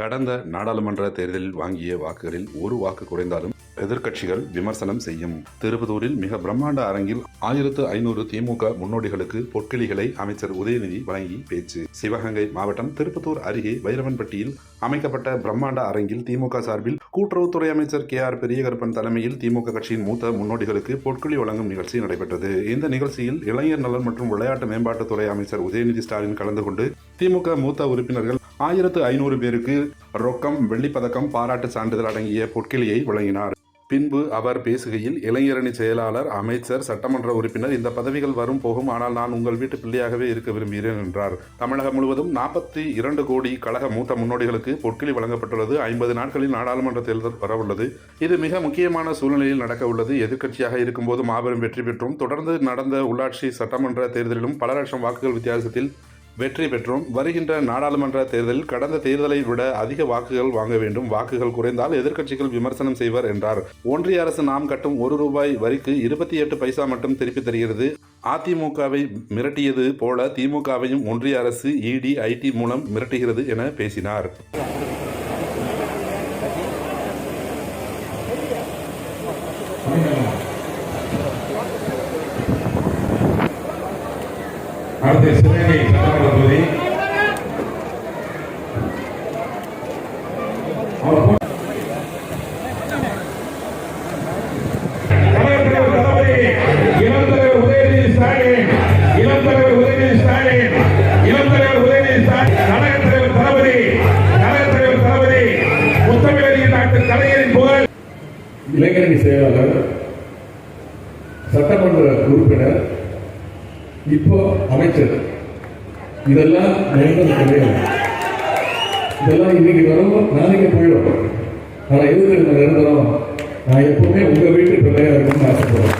கடந்த நாடாளுமன்ற தேர்தலில் வாங்கிய வாக்குகளில் ஒரு வாக்கு குறைந்தாலும் எதிர்க்கட்சிகள் விமர்சனம் செய்யும். திருப்பதூரில் மிக பிரம்மாண்ட அரங்கில் ஆயிரத்து ஐநூறு திமுக முன்னோடிகளுக்கு பொற்கிளிகளை அமைச்சர் உதயநிதி வழங்கி பேச்சு. சிவகங்கை மாவட்டம் திருப்பத்தூர் அருகே வைரவன்பட்டியில் அமைக்கப்பட்ட பிரம்மாண்ட அரங்கில் திமுக சார்பில் கூட்டுறவுத்துறை அமைச்சர் கே ஆர் பெரியகருப்பன் தலைமையில் திமுக கட்சியின் மூத்த முன்னோடிகளுக்கு பொற்கிளி வழங்கும் நிகழ்ச்சி நடைபெற்றது. இந்த நிகழ்ச்சியில் இளைஞர் நலன் மற்றும் விளையாட்டு மேம்பாட்டுத்துறை அமைச்சர் உதயநிதி ஸ்டாலின் கலந்து கொண்டு திமுக மூத்த உறுப்பினர்கள் ஆயிரத்து ஐநூறு பேருக்கு ரொக்கம் வெள்ளிப்பதக்கம் பாராட்டு சான்றிதழ் அடங்கிய பொற்கிளியை வழங்கினார். பின்பு அவர் பேசுகையில் இளைஞரணி செயலாளர் அமைச்சர் சட்டமன்ற உறுப்பினர் இந்த பதவிகள் வரும் போகும் ஆனால் நான் உங்கள் வீட்டு பிள்ளையாகவே இருக்க விரும்புகிறேன் என்றார். தமிழகம் முழுவதும் நாற்பத்தி இரண்டு கோடி கழக மூத்த முன்னோடிகளுக்கு பொற்கிளி வழங்கப்பட்டுள்ளது. ஐம்பது நாட்களில் நாடாளுமன்ற தேர்தல் வரவுள்ளது. இது மிக முக்கியமான சூழ்நிலையில் நடக்க உள்ளது. எதிர்க்கட்சியாக இருக்கும்போது மாபெரும் வெற்றி பெற்றும். தொடர்ந்து நடந்த உள்ளாட்சி சட்டமன்ற தேர்தலிலும் பல லட்சம் வாக்குகள் வித்தியாசத்தில் வெற்றி பெற்றோம். வருகின்ற நாடாளுமன்ற தேர்தலில் கடந்த தேர்தலை விட அதிக வாக்குகள் வாங்க வேண்டும். வாக்குகள் குறைந்தால் எதிர்க்கட்சிகள் விமர்சனம் செய்வர் என்றார். ஒன்றிய அரசு நாம் கட்டும் ஒரு ரூபாய் வரிக்கு இருபத்தி எட்டு பைசா மட்டும் திருப்பி தருகிறது. அதிமுகவை மிரட்டியது போல திமுகவையும் ஒன்றிய அரசு இடி ஐடி மூலம் மிரட்டுகிறது என பேசினார் அடுத்து சிவகங்கை சட்டமன்ற தொகுதி அவர் போ- கழகத்தலைவர் தளபதி, இளம் தலைவர் உதயநிதி ஸ்டாலின், இளம் தலைவர் உதயநிதி ஸ்டாலின், இளம் தலைவர் உதயநிதி ஸ்டாலின், கழகத் தலைவர் தளபதி, கழகத் தலைவர் தளபதி, அடுத்து சிவகங்கை சட்டமன்ற தொகுதி இளைஞரணி செயலாளர் சட்டமன்ற உறுப்பினர் இப்போ அமைச்சர் இதெல்லாம் நினைப்பது கிடையாது. இதெல்லாம் இன்னைக்கு வரும் நாளைக்கு போயிடும். நான் எதுக்கு நம்ம நிரந்தரம்? நான் எப்பவுமே உங்க வீட்டு பிள்ளையா இருக்கணும்னு ஆசைப்படுறேன்.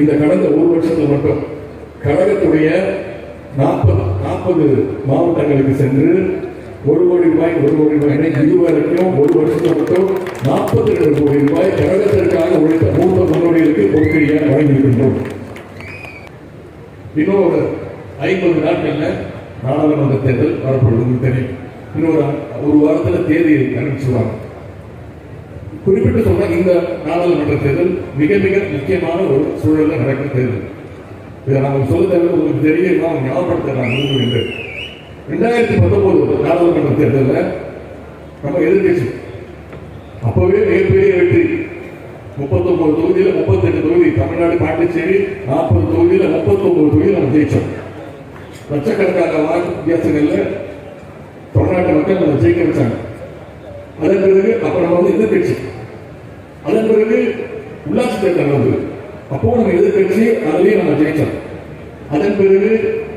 இந்த கடந்த ஒரு வருஷத்துல மட்டும் கழகத்துடைய நாற்பது நாற்பது மாவட்டங்களுக்கு சென்று ஒரு கோடி ரூபாய் ஒரு கோடி ரூபாய் இதுவரைக்கும் ஒரு வருஷத்துல மட்டும் நாற்பத்தி ரெண்டு கோடி ரூபாய் கழகத்திற்காக உழைத்த மூத்த முன்னோடிகளுக்கு இன்னொரு ஐம்பது நாட்கள்ல நாடாளுமன்ற தேர்தல் வரப்படுவது உங்களுக்கு தெரியும். இன்னொரு ஒரு வாரத்துல தேதி அறிவிச்சுருவாங்க குறிப்பிட்டு சொன்னால் இந்த நாடாளுமன்ற தேர்தல் மிக மிக முக்கியமான ஒரு சூழலில் நடக்க தேர்தல். இதை நாங்கள் சொல்ல தேவை உங்களுக்கு தெரியும் நான் ஞாபகப்படுத்த நான் என்று. ரெண்டாயிரத்தி பத்தொன்பது நாடாளுமன்ற தேர்தலில் நம்ம எதிர்கட்சி அப்போவே மிகப்பெரிய வெற்றி. முப்பத்தொன்பது தொகுதியில் முப்பத்தெட்டு தொகுதி தமிழ்நாடு பாண்டிச்சேரி நாற்பது தொகுதியில் முப்பத்தொன்பது தொகுதியில் நம்ம ஜெயிச்சோம். லட்சக்கணக்கான வாக்கு வித்தியாசங்களில் தமிழ்நாட்டு மக்கள் நம்ம ஜெயிக்க வச்சாங்க. அதன் பிறகு அப்புறம் நம்ம வந்து எதிர்கட்சி அதன் பிறகு உள்ளாட்சி தேர்தல் வந்து அப்போ நம்ம எதிர்கட்சி அதுலேயும் நம்ம ஜெயிச்சோம். அதன் பிறகு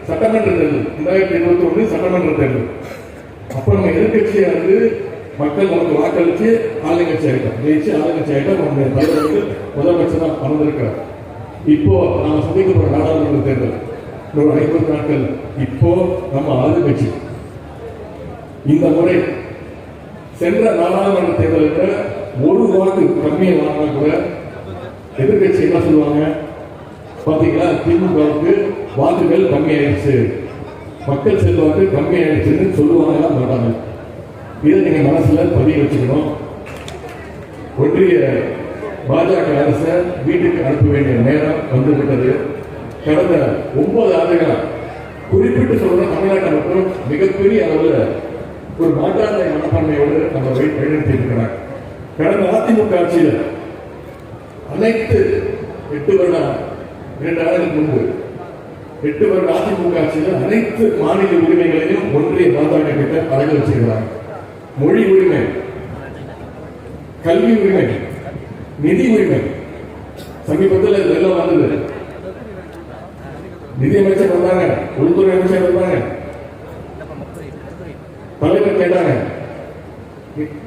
சட்டமன்ற தேர்தல் ரெண்டாயிரத்தி இருபத்தி ஒன்று சட்டமன்ற தேர்தல். அப்ப நம்ம எதிர்கட்சியா இருந்து மக்கள் நமக்கு வாக்களித்து ஆளுங்கட்சி ஆகிட்டோம். ஜெயிச்சு ஆளுங்கட்சி ஆகிட்டோம். நம்முடைய தலைவர் வந்து முதலமைச்சர் இப்போ நாம் சந்திக்க போற நாடாளுமன்ற தேர்தல். ஒரு ஐம்பது நாட்கள். இப்போ நம்ம ஆளுங்கட்சி. இந்த முறை சென்ற நாடாளுமன்ற தேர்தலுக்கு ஒரு வாக்கு கம்மியை வாங்கினா கூட எதிர்கட்சி என்ன சொல்லுவாங்க? பார்த்தீங்களா திமுகவுக்கு வாக்குகள் கம்மியாயிடுச்சு. மக்கள் செல்வாக்கு கம்மியாயிடுச்சுன்னு சொல்லுவாங்களா மாட்டாங்க. இதை நீங்க மனசுல பதிய வச்சுக்கணும். ஒன்றிய பாஜக அரசை வீட்டுக்கு அனுப்ப வேண்டிய நேரம் வந்துவிட்டது. கடந்த ஒன்பது ஆண்டுகளா குறிப்பிட்டு சொல்ற தமிழ்நாட்டு மட்டும் மிகப்பெரிய அளவில் ஒரு மாற்றாந்தை மனப்பான்மையோடு நம்ம வழிநடத்தி இருக்கிறாங்க கடந்த அதிமுக ஆட்சியில் அனைத்து எட்டு வருடம் இரண்டு ஆண்டுகளுக்கு முன்பு எட்டு வருட அதிமுக ஆட்சியில் அனைத்து மாநில உரிமைகளையும் ஒன்றிய பாஜக கிட்ட அடங்க வச்சிருக்கிறாங்க. மொழி உரிமை கல்வி உரிமை நிதி உரிமை. சமீபத்தில் இதெல்லாம் வந்தது. நிதியமைச்சர் வந்தாங்க உள்துறை அமைச்சர் வந்தாங்க. தலைவர் கேட்டாங்க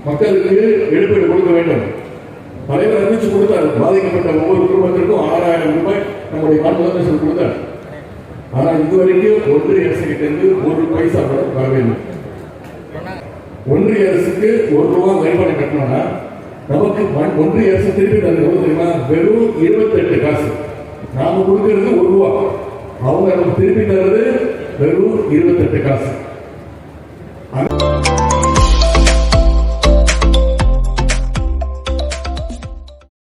மக்களுக்கு இழப்பீடு கொடுக்க வேண்டும். தலைவர் அறிவிச்சு கொடுத்தார். பாதிக்கப்பட்ட ஒவ்வொரு குடும்பத்திற்கும் ஆறாயிரம் ரூபாய் நம்முடைய மாநில முதலமைச்சர் கொடுத்தார். ஆனா இதுவரைக்கும் ஒன்றிய அரசு கிட்ட இருந்து ஒரு பைசா கூட வரவில்லை ஒன்றிய அரசுக்கு ஒரு ரூபா வரிப்பணம் கட்டணும்னா நமக்கு ஒன்றிய அரசு திருப்பி தந்து தெரியுமா? வெறும் இருபத்தெட்டு காசு. நாம கொடுக்கறது ஒரு ரூபா. அவங்க நமக்கு திருப்பி தர்றது வெறும் இருபத்தெட்டு காசு.